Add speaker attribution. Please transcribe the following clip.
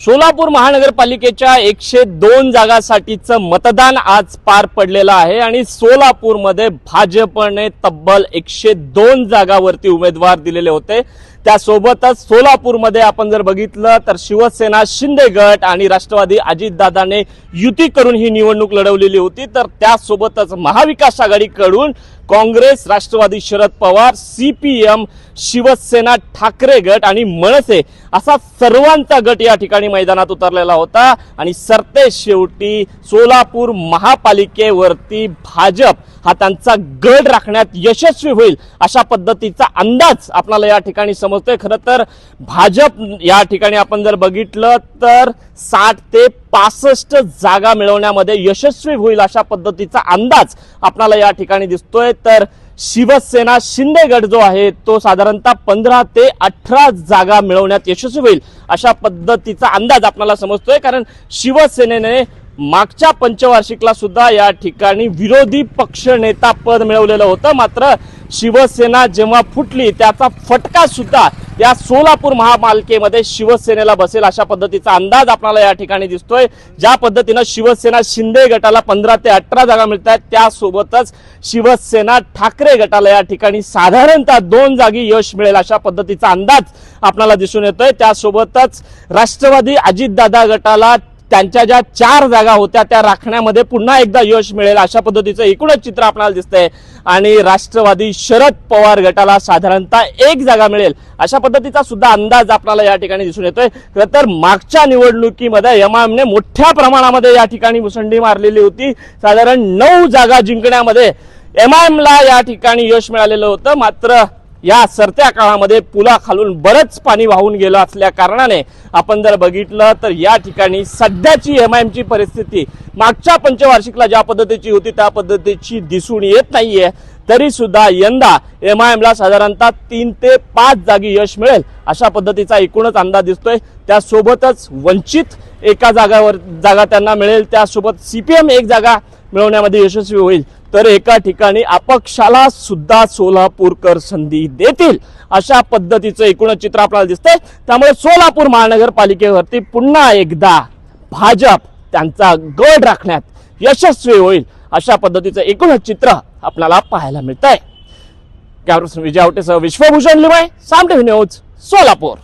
Speaker 1: सोलापूर महानगरपालिकेच्या एकशे दोन जागासाठीचं मतदान आज पार पडलेलं आहे आणि सोलापूरमध्ये भाजपने तब्बल एकशे दोन जागावरती उमेदवार दिलेले होते. त्यासोबतच सोलापूरमध्ये आपण जर बघितलं तर शिवसेना शिंदे गट आणि राष्ट्रवादी अजितदादाने युती करून ही निवडणूक लढवलेली होती. तर त्यासोबतच महाविकास आघाडीकडून काँग्रेस राष्ट्रवादी शरद पवार सीपीएम शिवसेना ठाकरे गट आणि मनसे असा सर्वांचा गट या ठिकाणी मैदानात उतरलेला होता. आणि सरते शेवटी सोलापूर महापालिकेवरती भाजप हा त्यांचा गड राखण्यात यशस्वी होईल अशा पद्धतीचा अंदाज आपल्याला या ठिकाणी समजतोय. खरं तर भाजप या ठिकाणी आपण जर बघितलं तर साठ ते पासष्ट जागा मिळवण्यामध्ये यशस्वी होईल अशा पद्धतीचा अंदाज आपल्याला या ठिकाणी दिसतोय. तर शिवसेना शिंदे गट जो आहे तो साधारणतः पंधरा ते अठरा जागा मिळवण्यात यशस्वी होईल अशा पद्धतीचा अंदाज आपल्याला समजतोय. कारण शिवसेनेने मागच्या पंचवार्षिकला सुद्धा या ठिकाणी विरोधी पक्ष नेता पद मिळवलेलं होतं. मात्र शिवसेना जेव्हा फुटली त्याचा फटका सुद्धा या सोलापूर महापालिकेमध्ये शिवसेनेला बसेल अशा पद्धतीचा अंदाज आपल्याला या ठिकाणी दिसतोय. ज्या पद्धतीनं शिवसेना शिंदे गटाला पंधरा ते अठरा जागा मिळत आहेत त्यासोबतच शिवसेना ठाकरे गटाला या ठिकाणी साधारणतः दोन जागी यश मिळेल अशा पद्धतीचा अंदाज आपल्याला दिसून येतोय. त्यासोबतच राष्ट्रवादी अजितदादा गटाला त्यांच्या ज्या चार जागा होत्या त्या राखण्यामध्ये पुन्हा एकदा यश मिळेल अशा पद्धतीचं एकूणच चित्र आपल्याला दिसतंय. आणि राष्ट्रवादी शरद पवार गटाला साधारणतः एक जागा मिळेल. अशा पद्धतीचा सुद्धा अंदाज आपल्याला या ठिकाणी दिसून येतोय. खरं तर मागच्या निवडणुकीमध्ये एमआयएमने मोठ्या प्रमाणामध्ये या ठिकाणी मुसंडी मारलेली होती. साधारण नऊ जागा जिंकण्यामध्ये एमआयएमला या ठिकाणी यश मिळालेलं होतं. मात्र या सरत्या काळामध्ये पुलाखालून बरंच पाणी वाहून गेलं असल्या कारणाने आपण जर बघितलं तर या ठिकाणी सध्याची एम आय एमची परिस्थिती मागच्या पंचवार्षिकला ज्या पद्धतीची होती त्या पद्धतीची दिसून येत नाहीये. तरी सुद्धा यंदा एम आय एमला साधारणतः तीन ते पाच जागी यश मिळेल अशा पद्धतीचा एकूणच अंदाज दिसतोय. त्यासोबतच वंचित एका जागावर जागा त्यांना मिळेल. त्यासोबत सीपीएम एक जागा मिळवण्यामध्ये यशस्वी होईल. तर एका ठिकाणी अपक्षाला सुद्धा सोलापूरकर संधी देतील अशा पद्धतीचं एकूणच चित्र आपल्याला दिसतंय. त्यामुळे सोलापूर महानगरपालिकेवरती पुन्हा एकदा भाजप त्यांचा गड राखण्यात यशस्वी होईल अशा पद्धतीचं एकूणच चित्र आपल्याला पाहायला मिळत आहे विजय आवटेसह विश्वभूषण लिमाय सामटे न्यूज सोलापूर.